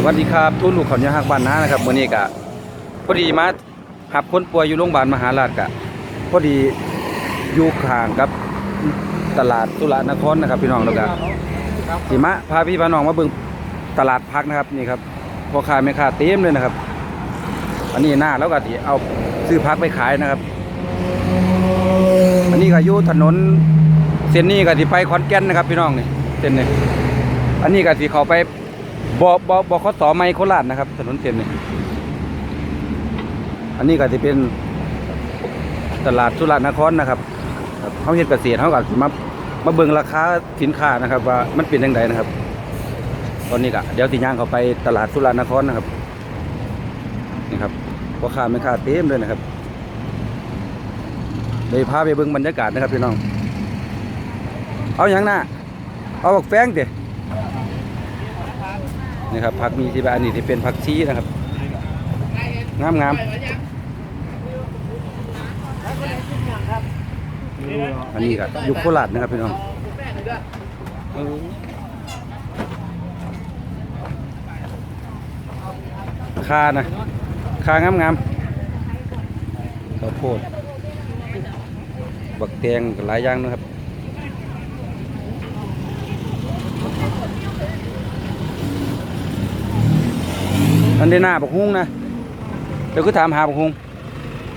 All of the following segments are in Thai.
สวัสดีครับทุนลูกขอนยาหักบ้านนานะครับวันนี้กะพอดีมาหับคนป่วยอยู่โรงพยาบาลมหาราชกะพอดีอยู่ข้างกับตลาดสุรานครนะครับ พี่น้องแล้วก็สิมาพาพี่พาน้องมาเบิ่งตลาดพักนะครับนี่ครับพ่อค้าแม่ค้าเต็มเลยนะครับ อันนี้หน้าแล้วก็ที่เอาซื้อพักไปขายนะครับ อันนี้ก็อยู่ถนนเส้นนี้ก็ที่ไปขอนแก่นนะครับ พี่น้องนี่เส้นนี้อันนี้ก็ที่เขาไป บอบอบอขสไมโคราชนะครับ ถนนเส้นนี้อันนี้ก็จะเป็นตลาดสุรานครนะครับเขาเห็นเกษตรเขาก็สิมามาเบิ่งราคาสินค้านะครับ ว่ามันเป็นยังไงนะครับ ตอนนี้ก็เดี๋ยวติย่างเขาไปตลาดสุรานครนะครับนี่ครับพ่อค้าแม่ค้าเต็มเลยนะครับเดี๋ยพาไปเบิ่งบรรยากาศนะครับพี่น้อง เอาอย่างหน้าเอาบักแฟงเด นี่ครับผักมีที่บ้านนี่ที่เป็นผักชีนะครับงามงามอันนี้ก็อยู่โคราชนะครับพี่น้องเออคานะคางามงามข้าวโพดบักแตงหลายอย่างนะครับ อันนี้หน้าบักฮุ้งนะเดี๋ยวก็ถามหาบักฮุ้ง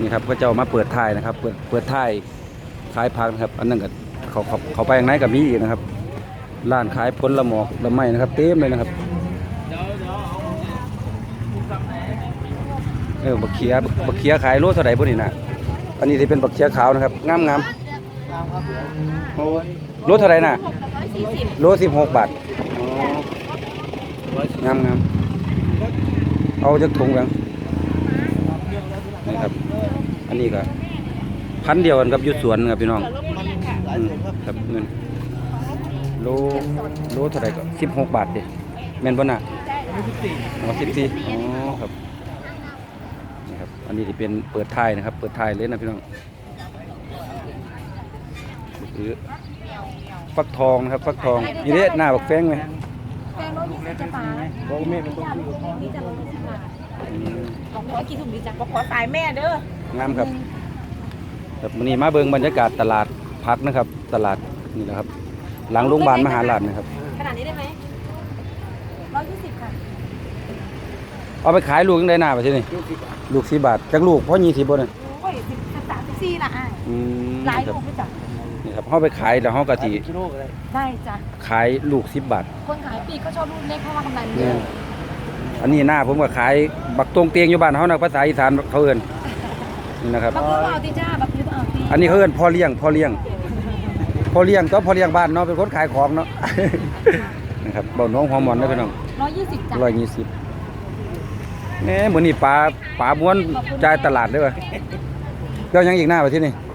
นี่ครับก็จะมาเปิดท้ายนะครับ เปิดเปิดท้ายขายผักนะครับ อันนั้นก็เขาเขาเขาไปอย่างไหนกับมีอีกนะครับร้านขายผลละหมอกละไม้นะครับ เต็มเลยนะครับเออบักเขียบักเขียขายโลเท่าไหร่พวกนี้นะอันนี้ที่เป็นบักเขียขาวนะครับงามงามโอ้ยโลเท่าไหร่น่ะโลสิบหกบาทงามงาม เอาจากถุงกันนี่ครับ อันนี้ก็พันเดียวกันกับยุดสวนครับพี่น้องอืมครับเงินโลโลเท่าไหร่ก็สิบหกบาทเดิแมนบ่น่ะอ๋อสิบสี่อ๋อครับนี่ครับ อันนี้ที่เป็นเปิดท้ายนะครับ เปิดท้ายเลยนะพี่น้องคือฟักทองนะครับฟักทองยี่เด้หน้าบักแฟงไหม แป้งรสยี่สิบจะปาบอกแม่มันต้องนี่จะรสยี่สิบบาทอืมบอกขอกี่ถุงดีจ้ะบอกขอสายแม่เด้องามครับครับวันนี้มาเบิ่งบรรยากาศตลาดพักนะครับ ตลาดนี่นะครับ หลังโรงพยาบาลมหาราชนะครับขนาดนี้ได้ไหมร้อยยี่สิบค่ะเอาไปขายลูกยังได้หน้าไปที่นี่ลูกสี่บาทจากลูกพ่อยี่สิบบาทเลยโอ้ยสิบสามสิบสี่ละอะอืมหลายนี่คลูรับกด้วยจ้ะ นี่ครับเขาไปขายแล้วเขากะทิได้จ้ะขายลูกสิบบาท คนขายปีกก็ชอบลูกเล็กเพราะว่ากำไรมันเยเนี่ยอะอันนี้หน้าผมก็ขายบักตรงเตียงอยู่บ้านเขานะภาษาอีสานเขาเอิ้นนี่นะครับ บักยืดเอาตีจ้าบักยืดเอาตีอันนี้เขาเอิ้นพ่อเลี้ยงพ่อเลี้ยงพ่อเลี้ยงก็พ่อเลี้ยงบ้านเนาะเป็นคนขายของเนาะนะครับเบาน้องหอมหมอนนะพี่น้องร้อยยี่สิบจ้ะร้อยยี่สิบแหม่เหมือนนี่ปลาปลาบ้วนจ่ายตลาดเลยวะเจ้ายังอีกหน้าไปที่นี่ไ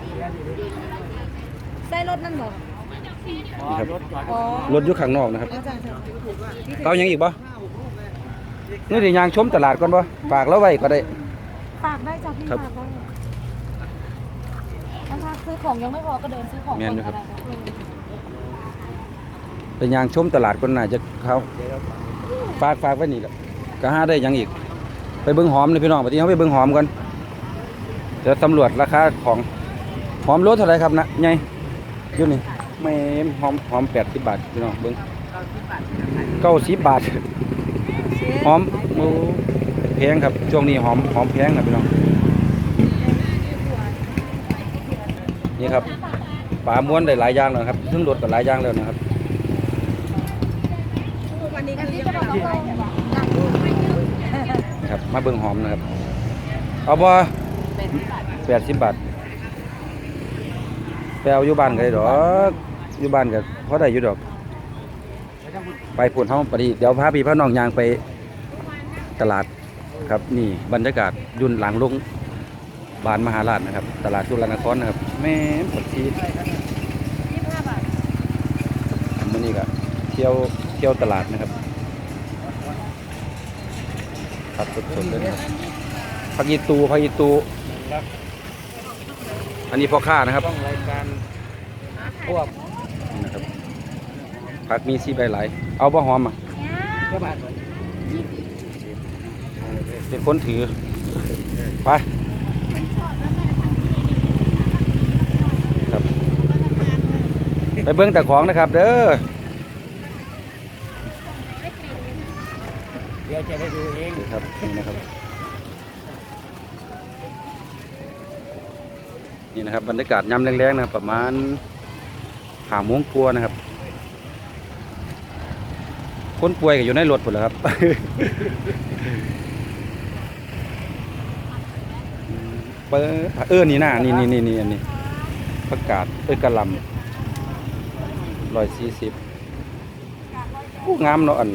ส้รสนั่นเหรอนี่ครับอ๋อรถอยู่ข้างนอกนะครับเอาจ้ะจ้ะเต้ายังอีกบ่นี่ที่ยางชมตลาดก่อนบ่ฝากแล้วไว้ก็ได้ ฝากได้จ้ะพี่ครับ ฝากได้ถ้าซื้อของยังไม่พอก็เดินซื้อของแม่นอยู่ครับก่อนก็ได้ไปยางชมตลาดก่อนน่าจะเขาฝากฝากไว้นี่แหละก็หาได้หยังอีก ไปเบิ่งหอมเลยพี่น้องไปที่เขาไปเบิ่งหอมก่อนเดี๋ยวตำรวจราคาของหอมรถเท่าไหรครับนะไง อยู่นี่ไม่หอมหอมแปดสิบบาทพี่น้องเบิ่งเก้าสิบบาท หอมโอ้แพงครับ ช่วงนี้หอมหอมแพงครับพี่น้อง นี่ครับปลาม้วนได้หลายอย่างแล้วนะครับซึ่งรถก็หลายอย่างแล้วนะครับวันนี้คือจะบอกว่านะครับ มาเบิ่งหอมนะครับ เอาบ่แปดสิบบาท ไปเอาอยู่บ้านก็ได้ดอกอยู่บ้านก็พอได้อยู่ดอก ไปพูนเฮาปฏิเดี๋ยวพาพี่พาน้องยางไปตลาดครับนี่บรรยากาศยุ่นหลังลงบานมหาราชนะครับ ตลาดสุรนครนะครับแม่นปดชีสิบห้าทมื้อนี้ก็เที่ยวเที่ยวตลาดนะครับผักสดๆเลยนะครับผักยีตูผักยีตู อันนี้พ่อค้านะครับต้องรายการพวกนี่นะครับผักมีสีใบหลายเอาบ่หอมอะกระบาดเป็นคนถือ ไปครับไปเบิ้งแต่ของนะครับ เด้อเดี๋ยวจะไปดูเองนี่ครับนี่นะครับ นี่นะครับบรรยากาศยามแรงๆนะประมาณหาโมงกลัวนะครับ คนป่วยก็อยู่ในรถหมดแล้วครับเปิเออนี่น่านี่นี่นี่นี่อันนี้ประกาศเอ้ยกระลำร้อยสี่สิบผู้งามเนาะอัน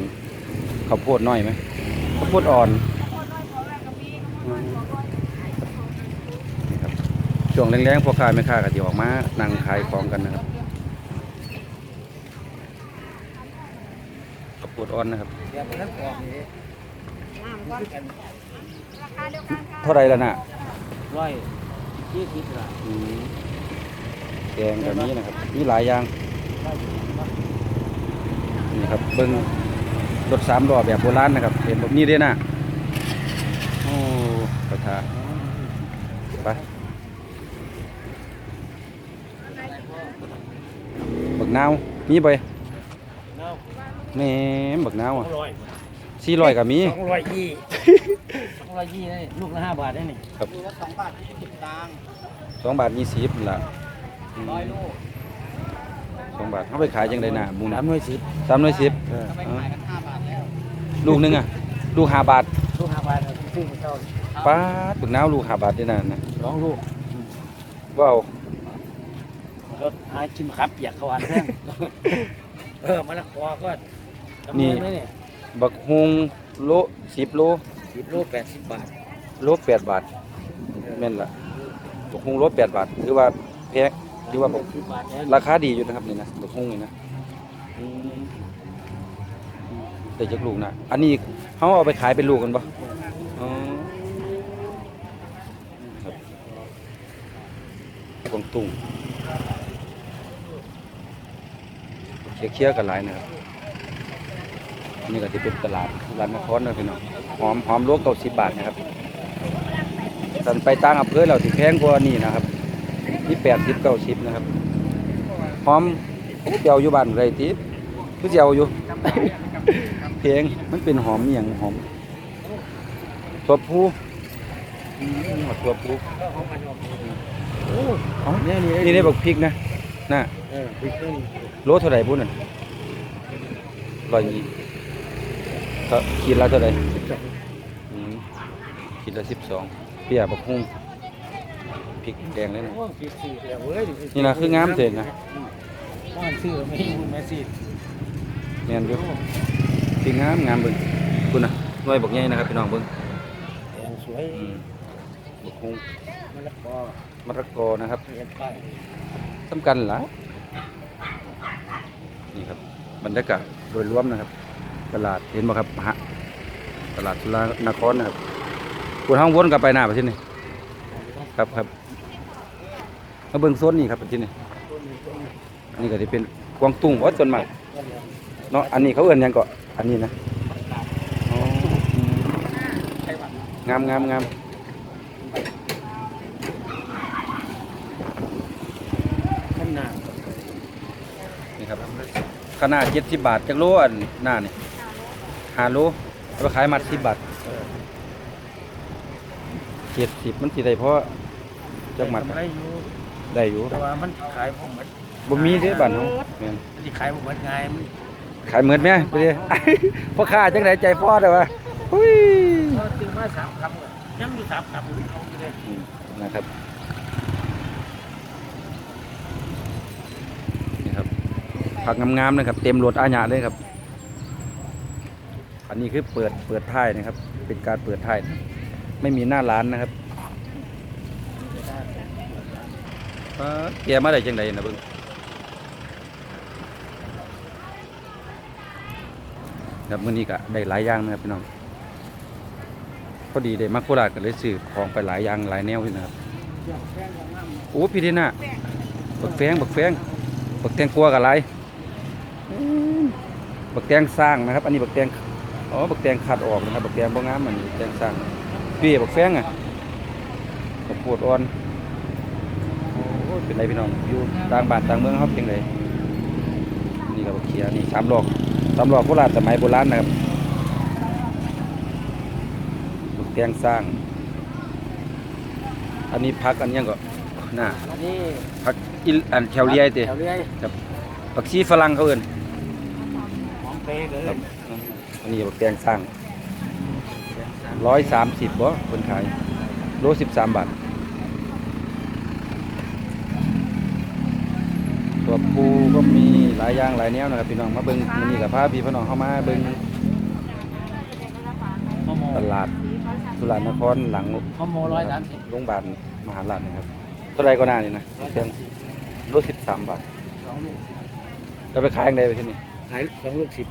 ข้าวโพดน้อยไหมข้าวโพดอ่อน ช่วงแรงๆพวกค้าไม่ค้าก็จะออกมานั่งขายของกันนะครับข้าวโพดอ่อนนะครับเดี๋ยวไปทั้งกองนี้เท่าไรแล้วน่ะร้อยยี่สิบละอืมแกงแบบนี้นะครับ มีหลายอย่างนี่ครับเบิ้งรถสามล้อแบบโบราณนะครับ เห็นแบบนี้ด้วยนะโอ้ประทาไปบัก นาวมีไปเนาะแหนี่บักนาวสออะงร้อยสี่ร้อยก็มีสองร้อยยี่สองร้อยยี่นี่ลูกละห้าบาทได้นี่ครับลูกละสองบาทยี่สิบตังค์สองบาทยี่สิบละอืมร้อยลูกสองบาทเขาไปขายจังไดน่ะหมูสานะมร้อยสิบสามร้อยสิบทำไมขายกันห้าบาทแล้วลูกหนึงอะ ลูกห้าบาทลูกห้าบาทเราซื้อมาเท่าป้าดบักนาวลูกห้าบาทด้วยนะนะสองลูกว้าว รถหาชิมครับเปียกขวานแท่งเออมะละกอก็จำนวนไหมเนี่ยบักฮุงโลสิบโลสิบลูกแปดสิบบาทโลแปดบาทแม่นละบักฮุงโลแปดบาทถือว่าแพงถือว่าบักสิบบาทแล้วราคาดีอยู่นะครับนี่นะบักฮุงนี่นะอืมแต่จากลูกนะอันนี้เขาเอาไปขายเป็นลูกกันปะอ๋อครับกวางตุ้ง เคลียร์ๆกันหลายนะครับอันนี่ก็จะเป็นตลาดร้านนครนะพี่น้องหอมหอมลวกเก้าสิบบาทนะครับสันไปต่างอำเภอเราถึงแพงกว่านี่นะครับที่แปดสิบเก้าสิบนะครับหอมเจียวอยู่บ้านไรทีผู้เจียวอยู่เพลงมันเป็นหอมอหย่างหอมตัวผู้อืมหอมตัวผู้โอ้อ๋อเนี่ยนี่นี่ได้บอกพริกนะน่ะเออพริกนี่ โลเท่าไหร่บุญน่ะร้อยยี่ก็ขีดละเท่าไหร่อืมขีดละสิบสองเปียบักฮุ้งพริกแดงเลยนะโอ้พริกสี่แล้วเว้ยนี่นะคืองามเจ๋งนะบ้านซื้อไม่ให้คุณแม่สิแม่นอยู่พริกงามงามเบิ่งคุณน่ะหน่วยบักใหญ่นะครับพี่น้องเบิ่งแดงสวยอืมบักฮุ้งมะละกอมะละกอนะครับเห็นป้ายสำคัญหลาย นี่ครับบรรยากาศโดยรวมนะครับ ตลาดเห็นบ่ครับฮะตลาดสุรานครนะครับคุณห้องวนกลับไปหน้าไปที่นี่ครับครับมาเบิ่งโซนนี่ครับไปที่นี่นนี้ก็จะเป็นกวางตุ้งวัดส่วนมากเนาะอันนี้เขาเอื้นยังก็อันนี้นะอ๋ออืมงามงามงาม ข้างหน้า นี่ครับ ขนาดเจ็ดสิบบาทจักโลอันหน้านี่ห้าโลเอาไปขายมัดสิบบาทเจ็ดสิบมันสิได้เพราะจักมัดทำไรอยู่ได้อยู่แต่ว่ามันขายผมมันบ่มีเด้บ้านเฮาแม่นมันขายผมมันไงมันขายเหมือนแม่ไปเด้พ่อค้าจังไดใจพ่อเด้อวะหุ้ยเขาซื้อมาสามคำเลยยังอยู่สามคำอยู่เขาอยู่เลยอืมนะครับนี่ครับ ผักงามๆนะครับ เต็มรถอาญาเลยครับ อันนี้คือเปิดเปิดท้ายนะครับ เป็นการเปิดท้ายไม่มีหน้าร้านนะครับแกมาได้จังไดนะเบิ่งครับมื้อนี้ก็ได้หลายอย่างนะครับพี่น้องพอดีได้มาโคราชก็เลยซื้อของไปหลายอย่างหลายแนวอยู่นะครับโอ้พี่ดิน่ะบักแฟงบักแฟงบักแตงกัวกับอะไร บักแตงสร้างนะครับ อันนี้บักแตงอ๋อบักแตงขัดออกนะครับบักแตงบ่งามมันแตงสร้างพี่บักแฟงอะบักปวดอ่อนโอ้ยเป็นไรพี่น้องอยู่ต่างบ้านต่างเมืองเฮาเป็นไดนี่ก็บักเขียนี่สามหลอกสามหลอกโบราณสมัยโบราณนะครับบักแตงสร้าง อันนี้พักอันยังก็น่าอันนี้พักอิลอันแถวเลียติแถวเรียผักชีฝรั่งเขาเอิ้นหอมเปรย์เลยครับอันนี้บักแตงสร้างร้อยสามสิบบ่คนขายโลสิบสามบาทตัวปูก็มีหลายอย่างหลายแนวนะครับพี่น้องมาเบิ่งมื้อนี้กับพาพี่พี่น้องเข้ามาเบิ่งมะโมตลาดสุรานครหลังมะโมร้อยสามสิบโรงพยาบาลมหาราชนะครับเท่าไรก็น่านี่นะเพียงโลสิบสามบาทสองลูกจะไปขายยังไงไปที่นี่ขายสองลูกสิบ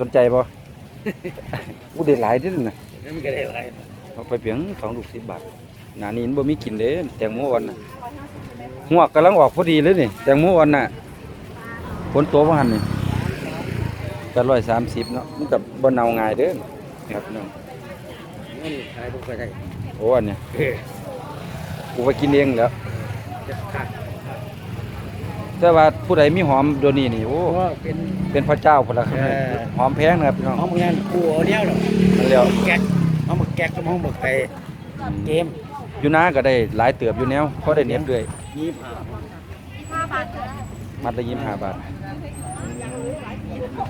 สนใจบ่ อู้ได้หลายเด้อนะนั่นมันก็ได้อะไรเอาไปเพียงสองลูกสิบบาทหนานี้มันบ่มีกินเด้แตงโมอ่อนน่ะหัวกกำลังออกพอดีเลยนี่แตงโมอ่อนน่ะผลตัวบ่หันนี่ก็ร้อยสามสิบเนาะมันกับบ่เน่าง่ายเด้อครับน้องนี่ขายลูกไปได้โอ้อันเนี้ยเฮ้ยกูไปกินเองแล้วจะขาด แต่ว่าผู้ใดมีหอมเดี๋ยวนี้นี่โอ้เพราะว่าเป็น เป็นพระเจ้าพุ่นละครับเออ หอมแพงนะครับพี่น้องหอมเงินกูเอาเดียวหรอกนั่นแล้วแก๊กหอมหมึกแก๊กกับหอมหมึกไปเกมอยู่นาก็ได้หลายเติบอยู่แนวพอได้เน็ตด้วยยี่สิบห้าห้าบาทมัดละ25บาท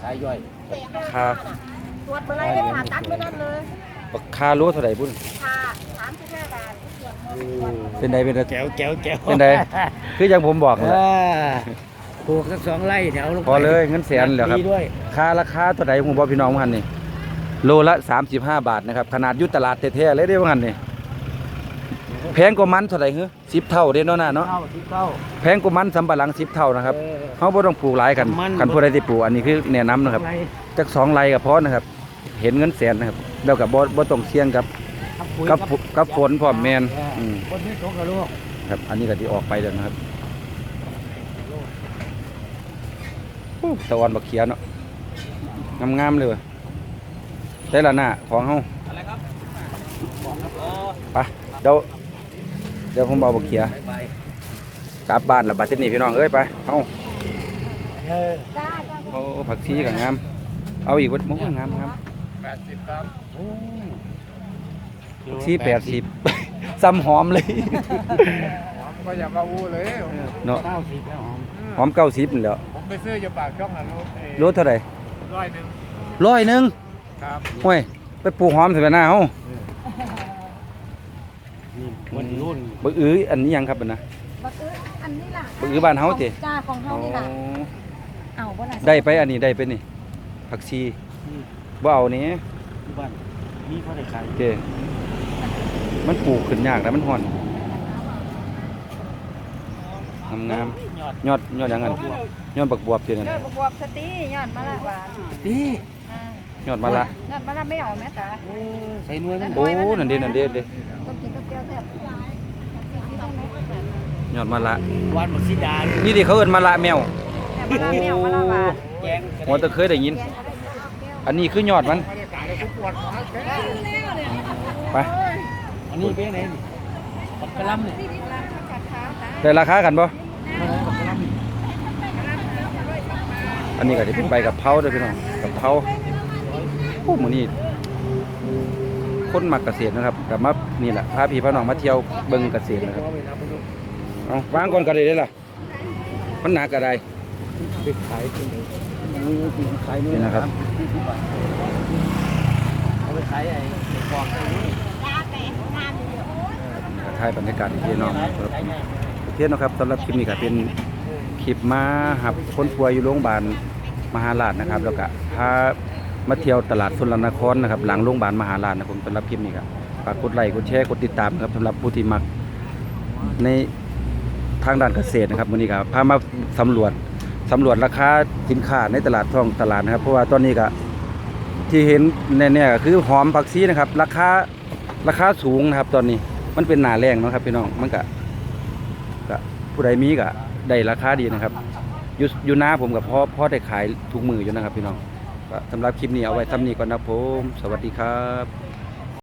ขายย่อยค่าตรวจเมื่อไรได้ผ่าตัดเมื่อนั้นเลย บักค่าโลเท่าไหร่พุ่นค่ะสามสิบห้าบาท เป็นไดเป็นไดแก้วแก้วแก้วเป็นไดคืออย่างผมบอกเอนั่นแหละอปลูกสักสองไร่แถวลงไปพอเลยเงินแสนแล้วครับ ดีด้วยค่าราคาเท่าไหร่ผมบอกพี่น้องว่าหั่นนี่โลละ 35 บาทนะครับ ขนาดอยุตลาดแท้ๆเลยเด้ว่าหั่นนี่แพงกว่ามันเท่าไหร่ฮึ10เท่าเด้เนาะน่ะเนาะเข้าที่เข้า แพงกว่ามันสำปะหลัง10เท่านะครับเออเฮาบ่ต้องปลูกหลายกันมัน กันผู้ใดที่ปลูกอันนี้คือแนะนำนะครับไรจักสองไร่ก็พอนะครับ เห็นเงินแสนนะครับแล้วก็บ่บ่ต้องเสี่ยงกับทำ ปุ๋ยกับฝกับฝนพร้อมแม่นเอออืมคนที่ตกกระโลกครับ อันนี้ก็ที่ออกไปแล้วนะครับโอ้ตะวันบักเขียเนาะงามๆเลยว่ะได้ละหน้าของเฮาไปเดี๋ยวเดี๋ยวผมเอาบักเขียไปกลับบ้านและบัดนี้พี่น้องเอ้ยไปเฮาเออจ้าจ้าโอ้ผักชีก็งาม เอาอีกวัดมุกงามครับแปดสิบครับ โอ้ ผักชีแปดสิบซ้ำหอมเลย ก็อย่ามาอู้เลยเนาะเก้าสิบแล้วหอมหอมเก้าสิบนี่แหล้วผมไปซื้ออยู่ปากช่องอะรถรถเท่าไหร่ร้อยหนึ่งร้อยหนึ่งครับห้วยไปปลูกหอมใส่ไปหน้าเฮานี่วันรุ่นบักอื้ออันนี้ยังครับอันนะ บักอื้ออันนี้ล่ะบักอื้อบ้านเฮาติ จ้าของเฮานี่ล่ะเอาบ่ล่ะได้ไปอันนี้ได้ไปนี่ผักชีนี่บ่เอานี้ที่บ้านมีเขาได้ขายเด้ มันปลูกขึ้นยากนะมันฮ้อนงามยอดๆยอดยอดหยังงั้นยอดบักบวบตินั่นเด้อบวบสตียอดมะละหวานดีอ่ายอดมะละยอดมะละไม่เอาแม่ตาเออใส่หน่วยมันโอ้นั่นเด้นั่นเด้เด้ต้องกินกับเปรี้ยวแซ่บยอดมะละหวานบักซีดานี่ที่เขาเอิ้นมะละแมว แต่มะละไม่เอามะละหวานแกงหัวตะเคยได้ยิน อันนี้คือยอดมัน ไปอั นนี้เป็นไงนี่บักกะหลำเนี่ยได้ราคากันบ่บักกะหลำนี่อันนี้ก็จะเป็นใบกับเพราด้วยพี่น้องกับเพราโอ้มื้อนี้คนมักเกษตรนะครับกลับมานี่แหละพาพี่พาน้องมาเที่ยวเบิ่งเกษตรนะครับเอาวางก่อนก็ได้เด้ล่ะมันหนักก็ได้ไปขายที่ไหนขายเนื้อนี่นะครับเอาไปขายไอ้ไอ้ฟองไอ้นี่ ถ่ายบรรยากาศให้พี่น้องครับขายไงโอนะครับสำหรับคลิปนี้ก็เป็นคลิปมาหับคนป่วยอยู่โรงพยาบาลมหาราชนะครับ แล้วก็พามาเที่ยวตลาดสุรนครนะครับ หลังโรงพยาบาลมหาราชนะผมสำหรับคลิปนี้ครับฝากกดไลค์กดแชร์กดติดตามครับสำหรับผู้ที่มักในทางด้านเกษตรนะครับวันนี้ก็พามาสำรวจสำรวจราคาสินค้าในตลาดท้องตลาดนะครับ เพราะว่าตอนนี้ก็ที่เห็นแน่ๆก็คือหอมผักชีนะครับ ราคาราคาสูงนะครับตอนนี้ มันเป็นหนาแรงเนาะครับพี่น้องมันก็ก็ผู้ใดมีก็ได้ราคาดีนะครับอยู่อยู่หน้าผมกับพ่อพ่อได้ขายทุกมืออยู่นะครับพี่น้องสำหรับคลิปนี้เอาไว้ทำนี้ก่อนนะผม สวัสดีครับ